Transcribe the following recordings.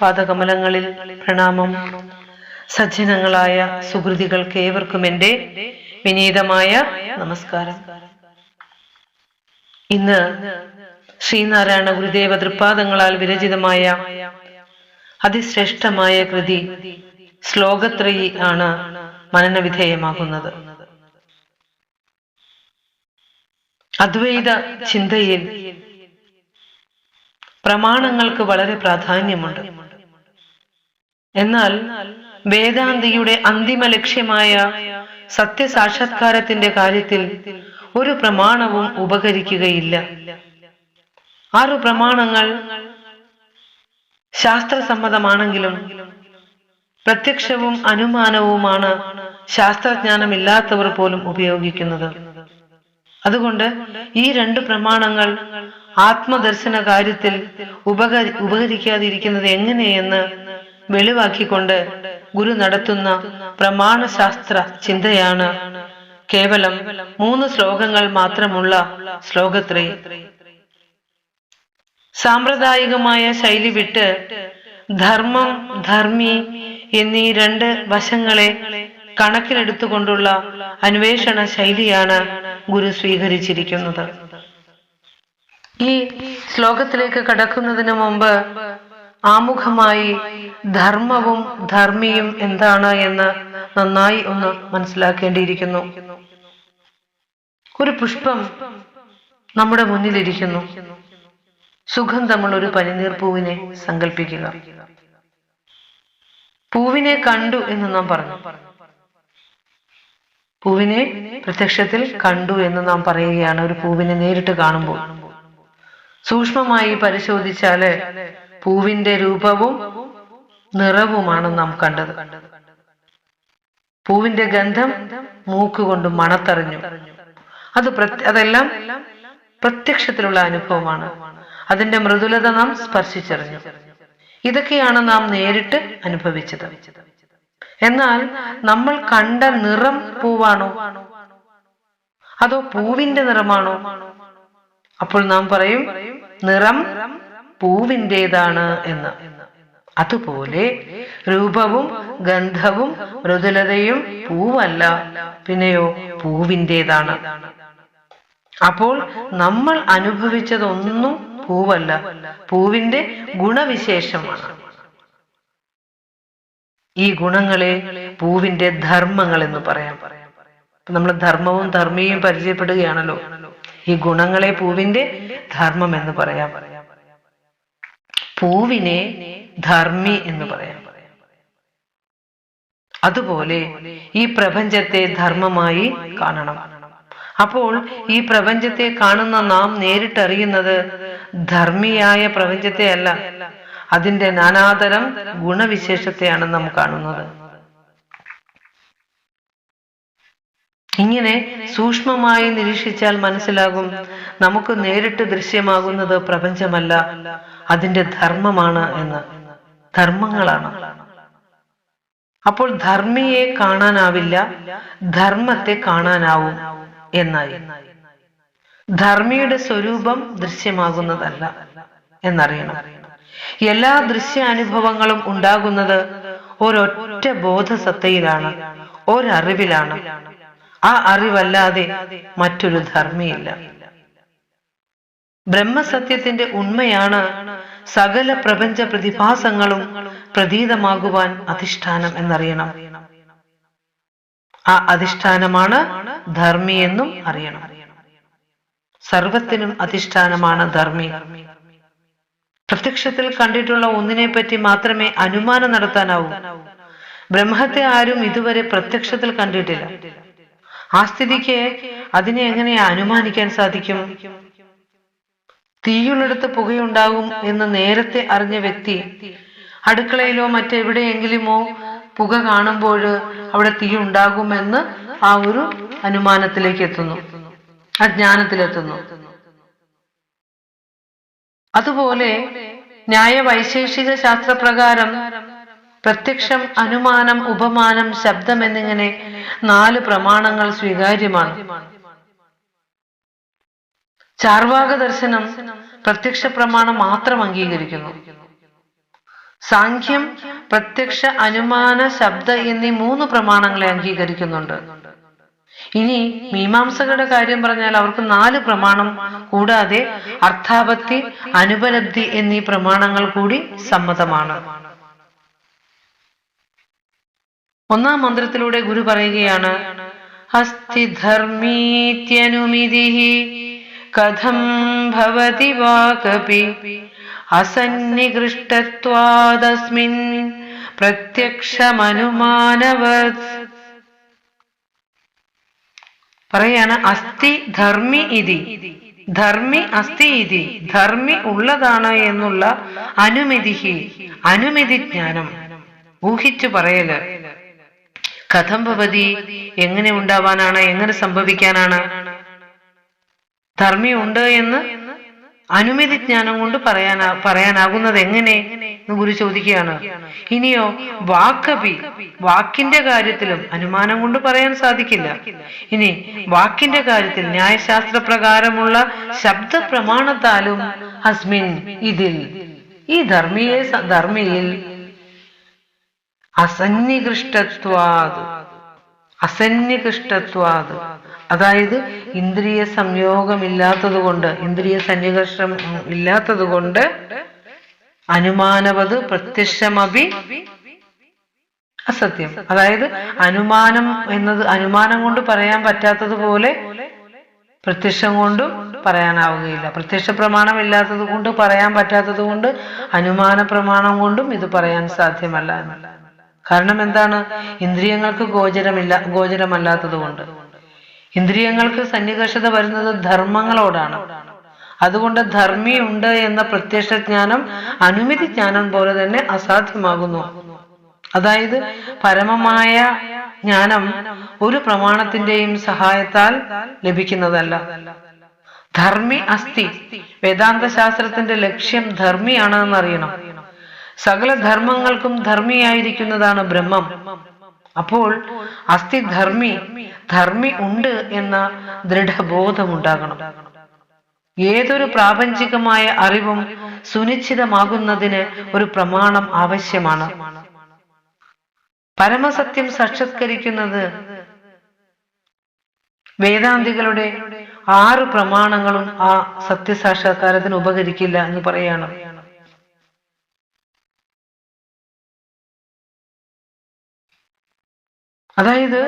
പാദകമലങ്ങളിൽ പ്രണാമം. സജ്ജനങ്ങളായ സുഹൃതികൾക്ക് ഏവർക്കും എന്റെ വിനീതമായ നമസ്കാരം. ഇന്ന് ശ്രീനാരായണ ഗുരുദേവ തൃപ്പാദങ്ങളാൽ വിരചിതമായ അതിശ്രേഷ്ഠമായ കൃതി ശ്ലോകത്രയി ആണ് മനനവിധേയമാകുന്നത്. അദ്വൈത ചിന്തയിൽ പ്രമാണങ്ങൾക്ക് വളരെ പ്രാധാന്യമുണ്ട്. എന്നാൽ വേദാന്തിയുടെ അന്തിമ ലക്ഷ്യമായ സത്യസാക്ഷാത്കാരത്തിന്റെ കാര്യത്തിൽ ഒരു പ്രമാണവും ഉപകരിക്കുകയില്ല. ആറു പ്രമാണങ്ങൾ ശാസ്ത്രസമ്മതമാണെങ്കിലും പ്രത്യക്ഷവും അനുമാനവുമാണ് ശാസ്ത്രജ്ഞാനം ഇല്ലാത്തവർ പോലും ഉപയോഗിക്കുന്നത്. അതുകൊണ്ട് ഈ രണ്ട് പ്രമാണങ്ങൾ ആത്മദർശന കാര്യത്തിൽ ഉപകരി ഉപകരിക്കാതിരിക്കുന്നത് എങ്ങനെയെന്ന് വെളിവാക്കിക്കൊണ്ട് ഗുരു നടത്തുന്ന പ്രമാണശാസ്ത്ര ചിന്തയാണ് കേവലം മൂന്ന് ശ്ലോകങ്ങൾ മാത്രമുള്ള ശ്ലോകത്രേ. സാമ്പ്രദായികമായ ശൈലി വിട്ട് ധർമ്മം ധർമ്മി എന്നീ രണ്ട് വശങ്ങളെ കണക്കിലെടുത്തുകൊണ്ടുള്ള അന്വേഷണ ശൈലിയാണ് ഗുരു സ്വീകരിച്ചിരിക്കുന്നത്. ഈ ശ്ലോകത്തിലേക്ക് കടക്കുന്നതിന് മുമ്പ് ആമുഖമായി ധർമ്മവും ധർമ്മിയും എന്താണ് എന്ന് നന്നായി ഒന്ന് മനസ്സിലാക്കേണ്ടിയിരിക്കുന്നു. ഒരു പുഷ്പം നമ്മുടെ മുന്നിലിരിക്കുന്നു. സുഗന്ധമുള്ള ഒരു പനിനീർ പൂവിനെ സങ്കല്പിക്കുക പൂവിനെ കണ്ടു എന്ന് നാം പറഞ്ഞു. പൂവിനെ പ്രത്യക്ഷത്തിൽ കണ്ടു എന്ന് നാം പറയുകയാണ് ഒരു പൂവിനെ നേരിട്ട് കാണുമ്പോൾ. സൂക്ഷ്മമായി പരിശോധിച്ചാൽ പൂവിന്റെ രൂപവും നിറവുമാണ് നാം കണ്ടത്. പൂവിന്റെ ഗന്ധം മൂക്കുകൊണ്ട് മണത്തറിഞ്ഞു. അത് അതെല്ലാം പ്രത്യക്ഷത്തിലുള്ള അനുഭവമാണ്. അതിന്റെ മൃദുലത നാം സ്പർശിച്ചറിഞ്ഞു. ഇതൊക്കെയാണ് നാം നേരിട്ട് അനുഭവിച്ചത്. എന്നാൽ നമ്മൾ കണ്ട നിറം പൂവാണോ? അതോ പൂവിന്റെ നിറമാണോ? അപ്പോൾ നാം പറയും നിറം പൂവിന്റെതാണ് എന്ന്. അതുപോലെ രൂപവും ഗന്ധവും മൃദുലതയും പൂവല്ല പിന്നെയോ പൂവിന്റേതാണ്. അപ്പോൾ നമ്മൾ അനുഭവിച്ചതൊന്നും പൂവല്ല പൂവിന്റെ ഗുണവിശേഷമാണ്. ഈ ഗുണങ്ങളെ പൂവിന്റെ ധർമ്മങ്ങൾ എന്ന് പറയാം. നമ്മൾ ധർമ്മവും ധർമ്മിയും പരിചയപ്പെടുകയാണല്ലോ. ഈ ഗുണങ്ങളെ പൂവിന്റെ ധർമ്മം എന്ന് പറയാം. പൂവിനെ ധർമ്മി എന്ന് പറയാം. അതുപോലെ ഈ പ്രപഞ്ചത്തെ ധർമ്മമായി കാണണം. അപ്പോൾ ഈ പ്രപഞ്ചത്തെ കാണുന്ന നാം നേരിട്ടറിയുന്നത് ധർമ്മിയായ പ്രപഞ്ചത്തെ അല്ല അതിന്റെ നാനാതരം ഗുണവിശേഷത്തെയാണ് നാം കാണുന്നത്. ഇങ്ങനെ സൂക്ഷ്മമായി നിരീക്ഷിച്ചാൽ മനസ്സിലാകും നമുക്ക് നേരിട്ട് ദൃശ്യമാകുന്നത് പ്രപഞ്ചമല്ല അതിന്റെ ധർമ്മമാണ് എന്ന്. ധർമ്മങ്ങളാണ്. അപ്പോൾ ധർമ്മിയെ കാണാനാവില്ല ധർമ്മത്തെ കാണാനാവും എന്നായി. ധർമ്മിയുടെ സ്വരൂപം ദൃശ്യമാകുന്നതല്ല എന്നറിയണം. എല്ലാ ദൃശ്യാനുഭവങ്ങളും ഉണ്ടാകുന്നത് ഒരൊറ്റ ബോധസത്തയിലാണ് ഒരറിവിലാണ്. ആ അറിവല്ലാതെ മറ്റൊരു ധർമ്മിയില്ല. ബ്രഹ്മസത്യത്തിന്റെ ഉണ്മയാണ് സകല പ്രപഞ്ച പ്രതിഭാസങ്ങളും പ്രതീതമാകുവാൻ അധിഷ്ഠാനം എന്നറിയണം. ആ അധിഷ്ഠാനമാണ് ധർമ്മി എന്നും അറിയണം. സർവത്തിനും അധിഷ്ഠാനമാണ് ധർമ്മി. പ്രത്യക്ഷത്തിൽ കണ്ടിട്ടുള്ള ഒന്നിനെ പറ്റി മാത്രമേ അനുമാനം നടത്താനാവൂ. ബ്രഹ്മത്തെ ആരും ഇതുവരെ പ്രത്യക്ഷത്തിൽ കണ്ടിട്ടില്ല. ആ സ്ഥിതിക്ക് അതിനെ എങ്ങനെ അനുമാനിക്കാൻ സാധിക്കും? തീയുള്ളിടത്ത് പുകയുണ്ടാകും എന്ന് നേരത്തെ അറിഞ്ഞ വ്യക്തി അടുക്കളയിലോ മറ്റെവിടെയെങ്കിലുമോ പുക കാണുമ്പോൾ അവിടെ തീ ഉണ്ടാകുമെന്ന് ആ ഒരു അനുമാനത്തിലേക്ക് എത്തുന്നു. അജ്ഞാനത്തിലെത്തുന്നു. അതുപോലെ ന്യായ വൈശേഷിക ശാസ്ത്രപ്രകാരം പ്രത്യക്ഷം അനുമാനം ഉപമാനം ശബ്ദം എന്നിങ്ങനെ നാല് പ്രമാണങ്ങൾ സ്വീകാര്യമാണ്. ചാർവാക ദർശനം പ്രത്യക്ഷ പ്രമാണം മാത്രം അംഗീകരിക്കുന്നു. സാഖ്യം പ്രത്യക്ഷ അനുമാന ശബ്ദ എന്നീ മൂന്ന് പ്രമാണങ്ങളെ അംഗീകരിക്കുന്നുണ്ട്. ഇനി മീമാംസകളുടെ കാര്യം പറഞ്ഞാൽ അവർക്ക് നാല് പ്രമാണം കൂടാതെ അർത്ഥാപത്തി അനുപലബ്ധി എന്നീ പ്രമാണങ്ങൾ കൂടി സമ്മതമാണ്. ഒന്നാം മന്ത്രത്തിലൂടെ ഗുരു പറയുകയാണ് അസ്ഥി കഥം ഭവതി വാകപി അസന്നികൃഷ്ടസ്മിൻ പ്രത്യക്ഷമനുമാനവ പറയാണ് അസ്ഥി ധർമ്മി ഇതി. ധർമ്മി അസ്ഥി ഇതി. ധർമ്മി ഉള്ളതാണ് എന്നുള്ള അനുമതിഹി. അനുമതി ജ്ഞാനം. ഊഹിച്ചു പറയൽ. കഥം ഭവതി എങ്ങനെ ഉണ്ടാവാനാണ്? എങ്ങനെ സംഭവിക്കാനാണ്? ധർമ്മി ഉണ്ട് എന്ന് അനുമതി ജ്ഞാനം കൊണ്ട് പറയാനാ പറയാനാകുന്നത് എങ്ങനെ എന്ന് ഗുരു ചോദിക്കുകയാണ്. ഇനിയോ വാക്കപി വാക്കിന്റെ കാര്യത്തിലും അനുമാനം കൊണ്ട് പറയാൻ സാധിക്കില്ല. ഇനി വാക്കിന്റെ കാര്യത്തിൽ ന്യായശാസ്ത്ര പ്രകാരമുള്ള ശബ്ദ പ്രമാണത്താലും അസ്മിൻ ഇതിൽ. ഈ ധർമ്മിയെ ധർമ്മിയിൽ അസന്നികൃഷ്ടത്വാത് അസന്നികൃഷ്ടത്വാത് അതായത് ഇന്ദ്രിയ സംയോഗമില്ലാത്തത് കൊണ്ട് ഇന്ദ്രിയ സന്നികർഷം ഇല്ലാത്തത് കൊണ്ട് അനുമാനവത് പ്രത്യക്ഷമഭി അസത്യം. അതായത് അനുമാനം എന്നത് അനുമാനം കൊണ്ട് പറയാൻ പറ്റാത്തതുപോലെ പ്രത്യക്ഷം കൊണ്ടും പറയാനാവുകയില്ല. പ്രത്യക്ഷ പ്രമാണം ഇല്ലാത്തത് കൊണ്ട് പറയാൻ പറ്റാത്തത് കൊണ്ട് അനുമാന പ്രമാണം കൊണ്ടും ഇത് പറയാൻ സാധ്യമല്ല എന്നല്ല കാരണം എന്താണ്? ഇന്ദ്രിയങ്ങൾക്ക് ഗോചരമില്ല ഗോചരമല്ലാത്തതുകൊണ്ട്. ഇന്ദ്രിയങ്ങൾക്ക് സന്നികർഷത വരുന്നത് ധർമ്മങ്ങളോടാണ്. അതുകൊണ്ട് ധർമ്മി ഉണ്ട് എന്ന പ്രത്യക്ഷ ജ്ഞാനം അനുമതി ജ്ഞാനം പോലെ തന്നെ അസാധ്യമാകുന്നു. അതായത് പരമമായ ജ്ഞാനം ഒരു പ്രമാണത്തിന്റെയും സഹായത്താൽ ലഭിക്കുന്നതല്ല. ധർമ്മി അസ്ഥി വേദാന്ത ശാസ്ത്രത്തിന്റെ ലക്ഷ്യം ധർമ്മിയാണ് എന്നറിയണം സകല ധർമ്മങ്ങൾക്കും ധർമ്മിയായിരിക്കുന്നതാണ് ബ്രഹ്മം. അപ്പോൾ അസ്ഥി ധർമ്മി ധർമ്മി ഉണ്ട് എന്ന ദൃഢബോധമുണ്ടാകണം. ഏതൊരു പ്രാപഞ്ചികമായ അറിവും സുനിശ്ചിതമാകുന്നതിന് ഒരു പ്രമാണം ആവശ്യമാണ്. പരമസത്യം സാക്ഷാത്കരിക്കുന്നത് വേദാന്തികളുടെ ആറ് പ്രമാണങ്ങളും ആ സത്യസാക്ഷാത്കാരത്തിന് ഉപകരിക്കില്ല എന്ന് പറയാണ്. അതായത്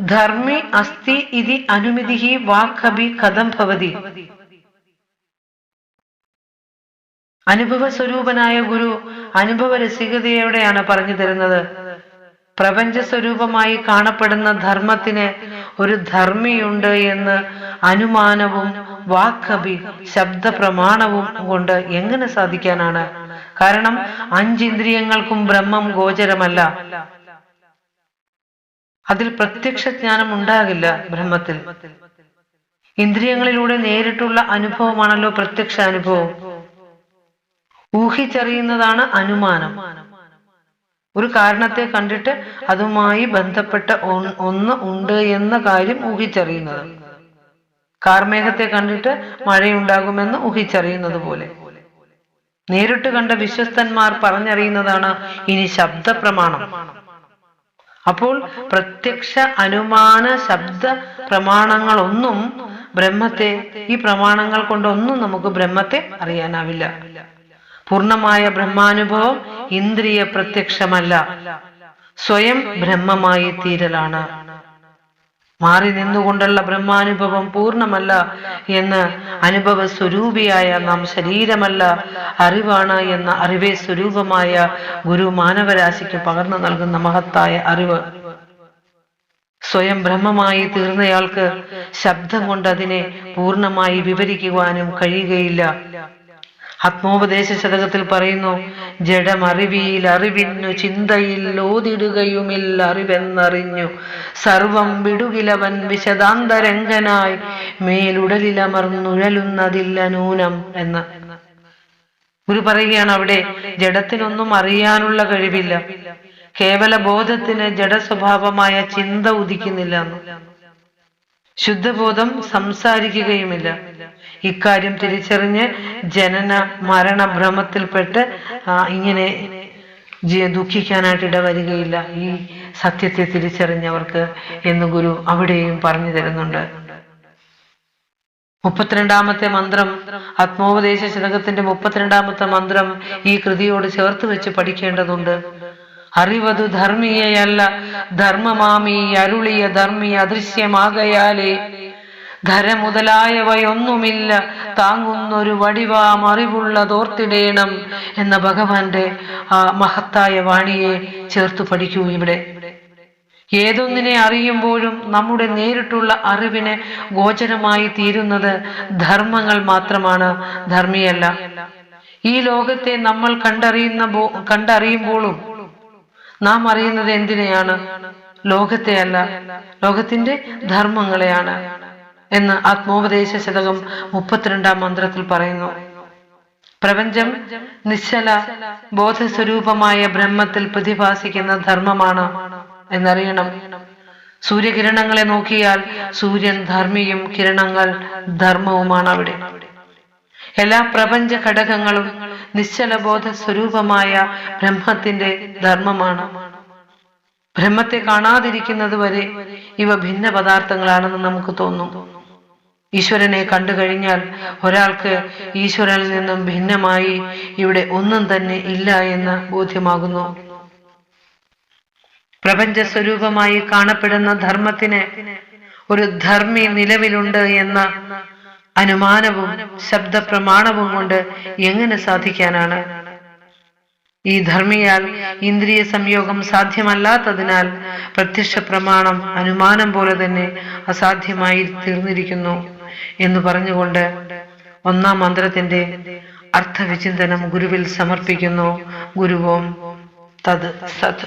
ധർമ്മി അസ്ഥി ഇതി അനുമതി വാക്കഭി കഥം ഭവതി. അനുഭവ സ്വരൂപനായ ഗുരു അനുഭവ രസികതയോടെയാണ് പറഞ്ഞു തരുന്നത്. പ്രപഞ്ച സ്വരൂപമായി കാണപ്പെടുന്ന ധർമ്മത്തിന് ഒരു ധർമ്മിയുണ്ട് എന്ന് അനുമാനവും വാക്കഭി ശബ്ദ പ്രമാണവും കൊണ്ട് എങ്ങനെ സാധിക്കാനാണ്? കാരണം അഞ്ചിന്ദ്രിയങ്ങൾക്കും ബ്രഹ്മം ഗോചരമല്ല. അതിൽ പ്രത്യക്ഷ ജ്ഞാനം ഉണ്ടാകില്ല ബ്രഹ്മത്തിൽ. ഇന്ദ്രിയങ്ങളിലൂടെ നേരിട്ടുള്ള അനുഭവമാണല്ലോ പ്രത്യക്ഷ അനുഭവം. ഊഹിച്ചറിയുന്നതാണ് അനുമാനം. ഒരു കാരണത്തെ കണ്ടിട്ട് അതുമായി ബന്ധപ്പെട്ട ഒന്ന് ഉണ്ട് എന്ന കാര്യം ഊഹിച്ചറിയുന്നത്. കാർമേഘത്തെ കണ്ടിട്ട് മഴയുണ്ടാകുമെന്ന് ഊഹിച്ചറിയുന്നത് പോലെ. നേരിട്ട് കണ്ട വിശ്വസ്തന്മാർ പറഞ്ഞറിയുന്നതാണ് ഇനി ശബ്ദ പ്രമാണം അപ്പോൾ പ്രത്യക്ഷ അനുമാന ശബ്ദ പ്രമാണങ്ങളൊന്നും ബ്രഹ്മത്തെ ഈ പ്രമാണങ്ങൾ കൊണ്ടൊന്നും നമുക്ക് ബ്രഹ്മത്തെ അറിയാനാവില്ല. പൂർണമായ ബ്രഹ്മാനുഭവം ഇന്ദ്രിയ പ്രത്യക്ഷമല്ല. സ്വയം ബ്രഹ്മമായി തീരലാണ്. മാറി നിന്നുകൊണ്ടുള്ള ബ്രഹ്മാനുഭവം പൂർണമല്ല എന്ന് അനുഭവ സ്വരൂപിയായ നാം ശരീരമല്ല അറിവാണ് എന്ന അറിവേ സ്വരൂപമായ ഗുരു മാനവരാശിക്ക് പകർന്നു നൽകുന്ന മഹത്തായ അറിവ്. സ്വയം ബ്രഹ്മമായി തീർന്നയാൾക്ക് ശബ്ദം കൊണ്ട് അതിനെ പൂർണമായി വിവരിക്കുവാനും കഴിയുകയില്ല. ആത്മോപദേശ ശതകത്തിൽ പറയുന്നു ജഡമറിവിയിൽ അറിവിന്നു ചിന്തയിൽ ഓതിടുകയുമില്ല അറിവെന്നറിഞ്ഞു. സർവം വിടുകിലവൻ വിശദാന്തരംഗനായി മേലുടലിലമർന്നുഴലുന്നതില്ല നൂനം എന്ന് ഗുരു പറയുകയാണ് അവിടെ ജഡത്തിനൊന്നും അറിയാനുള്ള കഴിവില്ല. കേവല ബോധത്തിന് ജഡസ്വഭാവമായ ചിന്ത ഉദിക്കുന്നില്ല ശുദ്ധബോധം സംസാരിക്കുകയുമില്ല. ഇക്കാര്യം തിരിച്ചറിഞ്ഞ് ജനന മരണ ഭ്രമത്തിൽപ്പെട്ട് ഇങ്ങനെ ദുഃഖിക്കാനായിട്ട് ഇടവരികയില്ല. ഈ സത്യത്തെ തിരിച്ചറിഞ്ഞവർക്ക് എന്ന് ഗുരു അവിടെയും പറഞ്ഞു തരുന്നുണ്ട്. മുപ്പത്തിരണ്ടാമത്തെ മന്ത്രം ആത്മോപദേശ ശതകത്തിന്റെ മുപ്പത്തിരണ്ടാമത്തെ മന്ത്രം ഈ കൃതിയോട് ചേർത്ത് വെച്ച് പഠിക്കേണ്ടതുണ്ട്. അറിവതു ധർമ്മീയല്ല ധർമ്മമാമി അരുളിയ ധർമ്മി അദൃശ്യമാകയാലേ ധര മുതലായവയൊന്നുമില്ല താങ്ങുന്നൊരു വടിവാം അറിവുള്ളതോർത്തിടേണം എന്ന ഭഗവാന്റെ ആ മഹത്തായ വാണിയെ ചേർത്ത് പഠിക്കൂ ഇവിടെ. ഏതൊന്നിനെ അറിയുമ്പോഴും നമ്മുടെ നേരിട്ടുള്ള അറിവിനെ ഗോചരമായി തീരുന്നത് ധർമ്മങ്ങൾ മാത്രമാണ് ധർമ്മിയല്ല. ഈ ലോകത്തെ നമ്മൾ കണ്ടറിയുന്ന കണ്ടറിയുമ്പോഴും നാം അറിയുന്നത് എന്തിനെയാണ്? ലോകത്തെ അല്ല ലോകത്തിന്റെ ധർമ്മങ്ങളെയാണ്. എന്ന് ആത്മോപദേശ ശതകം മുപ്പത്തിരണ്ടാം മന്ത്രത്തിൽ പറയുന്നു. പ്രപഞ്ചം നിശ്ചല ബോധസ്വരൂപമായ ബ്രഹ്മത്തിൽ പ്രതിഭാസിക്കുന്ന ധർമ്മമാണ് എന്നറിയണം. സൂര്യകിരണങ്ങളെ നോക്കിയാൽ സൂര്യൻ ധർമ്മിയും കിരണങ്ങൾ ധർമ്മവുമാണ് അവിടെ. എല്ലാ പ്രപഞ്ച ഘടകങ്ങളും നിശ്ചല ബോധ സ്വരൂപമായ ബ്രഹ്മത്തിന്റെ ധർമ്മമാണ്. ബ്രഹ്മത്തെ കാണാതിരിക്കുന്നത് വരെ ഇവ ഭിന്ന പദാർത്ഥങ്ങളാണെന്ന് നമുക്ക് തോന്നും. ഈശ്വരനെ കണ്ടു കഴിഞ്ഞാൽ ഒരാൾക്ക് ഈശ്വരനിൽ നിന്നും ഭിന്നമായി ഇവിടെ ഒന്നും തന്നെ ഇല്ല എന്ന് ബോധ്യമാകുന്നു. പ്രപഞ്ച സ്വരൂപമായി കാണപ്പെടുന്ന ധർമ്മത്തിന് ഒരു ധർമ്മി നിലവിലുണ്ട് എന്ന അനുമാനവും ശബ്ദ പ്രമാണവും കൊണ്ട് എങ്ങനെ സാധിക്കാനാണ്? ഈ ധർമ്മിയാൽ ഇന്ദ്രിയ സംയോഗം സാധ്യമല്ലാത്തതിനാൽ പ്രത്യക്ഷ പ്രമാണം അനുമാനം പോലെ തന്നെ അസാധ്യമായി തീർന്നിരിക്കുന്നു. എന്ന് പറഞ്ഞുകൊണ്ട് ഒന്നാം മന്ത്രത്തിന്റെ അർത്ഥവിചിന്തനം ഗുരുവിൽ സമർപ്പിക്കുന്നു. ഗുരുവോം തത് സത്